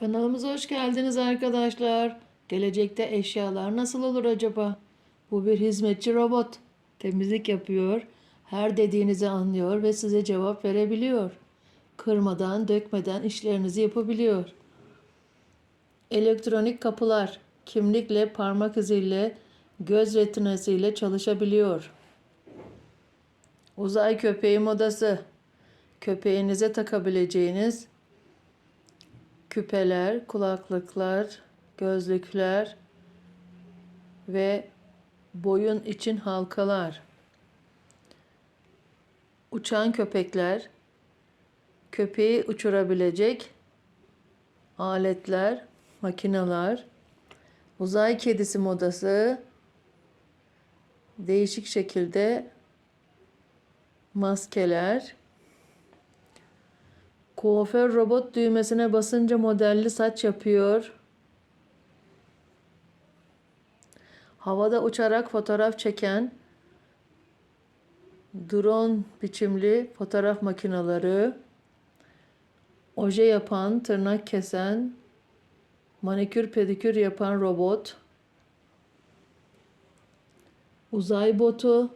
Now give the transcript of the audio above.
Kanalımıza hoş geldiniz arkadaşlar. Gelecekte eşyalar nasıl olur acaba? Bu bir hizmetçi robot. Temizlik yapıyor, her dediğinizi anlıyor ve size cevap verebiliyor. Kırmadan, dökmeden işlerinizi yapabiliyor. Elektronik kapılar kimlikle, parmak iziyle, göz retinası ile çalışabiliyor. Uzay köpeği modası. Köpeğinize takabileceğiniz küpeler, kulaklıklar, gözlükler ve boyun için halkalar. Uçan köpekler, köpeği uçurabilecek aletler, makineler, uzay kedisi modası, değişik şekilde maskeler, Kuaför robot düğmesine basınca modelli saç yapıyor. Havada uçarak fotoğraf çeken drone biçimli fotoğraf makineleri, oje yapan, tırnak kesen, manikür pedikür yapan robot, uzay botu,